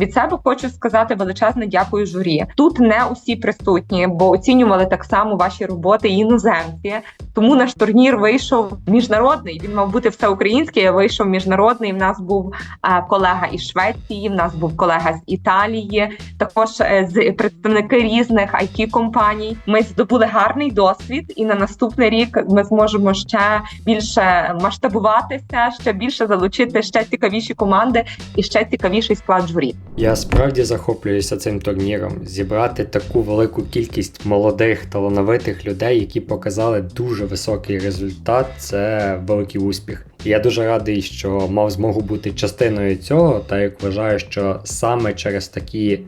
Від себе хочу сказати величезне дякую журі. Тут не усі присутні, бо оцінювали так само ваші роботи іноземці. Тому наш турнір вийшов міжнародний. Він мав бути всеукраїнський, а вийшов міжнародний. В нас був е, колега із Швеції, в нас був колега з Італії, також е, з представники різних it компаній. Ми здобули гарний досвід, і на наступний рік ми зможемо ще більше масштабуватися, ще більше залучити ще цікавіші команди і ще цікавіший склад журі. Я справді захоплююся цим турніром. Зібрати таку велику кількість молодих талановитих людей, які показали дуже високий результат, це великий успіх. Я дуже радий, що мав змогу бути частиною цього, та як вважаю, що саме через такі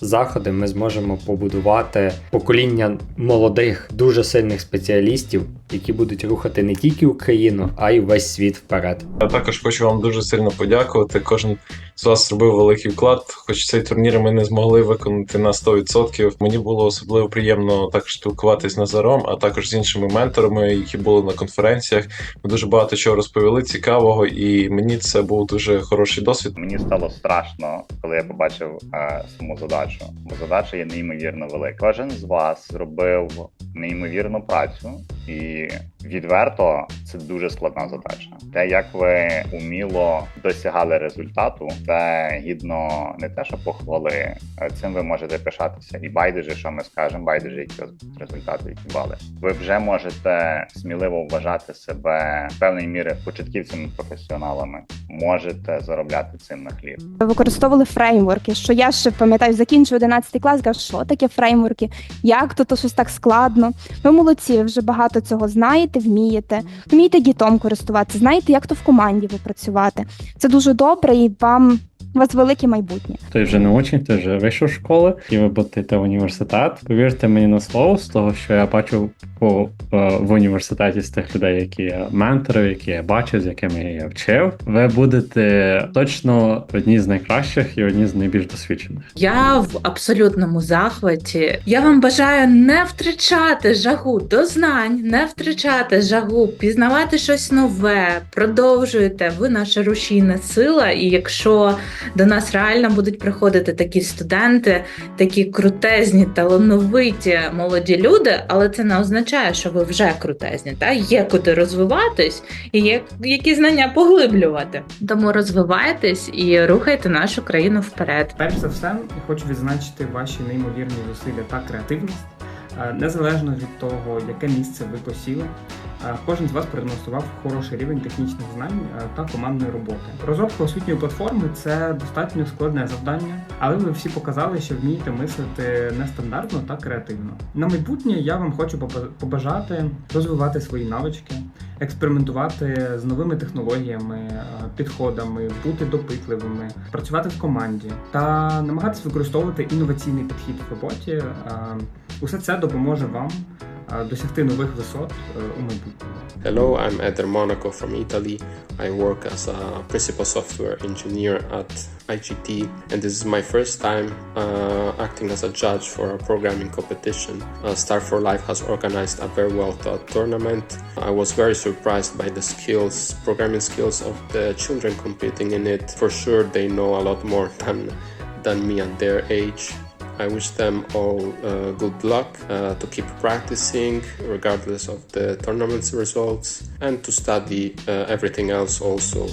заходи ми зможемо побудувати покоління молодих, дуже сильних спеціалістів, які будуть рухати не тільки Україну, а й весь світ вперед. Я також хочу вам дуже сильно подякувати. Кожен з вас зробив великий вклад. Хоч цей турнір ми не змогли виконати на 100%. Мені було особливо приємно також спілкуватись з Назаром, а також з іншими менторами, які були на конференціях. Ми дуже багато чого розповіли цікавого, і мені це був дуже хороший досвід. Мені стало страшно, коли я побачив е, саму задачу, бо задача є неймовірно велика. Кожен з вас зробив неймовірну працю, і відверто це дуже складна задача. Те, як ви уміло досягали результату, це гідно не те, що похвали. Цим ви можете пишатися. І байдуже, що ми скажемо, байдуже, які результати, які бали. Ви вже можете сміливо вважати себе певної міри початківцями професіоналами. Можете заробляти цим на хліб. Ви використовували фреймворки, що я ще пам'ятаю, закінчив 11 клас, кажу, що таке фреймворки, як тут щось так складно. Ви молодці, ви вже багато цього знаєте, вмієте, вмієте гітом користуватися, знаєте, як то в команді ви працювати. Це дуже добре і вам. У вас велике майбутнє. Той вже не учень, той вже вийшов з школи, і ви будете в університет. Повірте мені на слово, з того, що я бачив по, е, в університеті з тих людей, які я менторив, які я бачив, з якими я вчив. Ви будете точно одні з найкращих і одні з найбільш досвідчених. Я в абсолютному захваті. Я вам бажаю не втрачати жагу до знань, не втрачати жагу, пізнавати щось нове. Продовжуйте. Ви наша рушійна сила. І якщо до нас реально будуть приходити такі студенти, такі крутезні, талановиті молоді люди, але це не означає, що ви вже крутезні. Та є куди розвиватись і є які знання поглиблювати. Тому розвивайтесь і рухайте нашу країну вперед. Перш за все, я хочу відзначити ваші неймовірні зусилля та креативність. Е, Незалежно від того, яке місце ви посіли, е, кожен з вас продемонстрував хороший рівень технічних знань е, та командної роботи. Розробка освітньої платформи це достатньо складне завдання, але ви всі показали, що вмієте мислити нестандартно та креативно. На майбутнє я вам хочу побажати розвивати свої навички, експериментувати з новими технологіями, підходами, бути допитливими, працювати в команді та намагатися використовувати інноваційний підхід в роботі. Усе це допоможе вам е, досягти нових висот е, у майбутньому. Hello, I'm Eder Monaco from Italy. I work as a principal software engineer at IGT, and this is my first time uh, acting as a judge for a programming competition. Uh, Star for Life has organized a very well thought tournament. I was very surprised by the skills, programming skills of the children competing in it. For sure, they know a lot more than than me at their age. I wish them all uh, good luck uh, to keep practicing regardless of the tournament's results and to study uh, everything else also.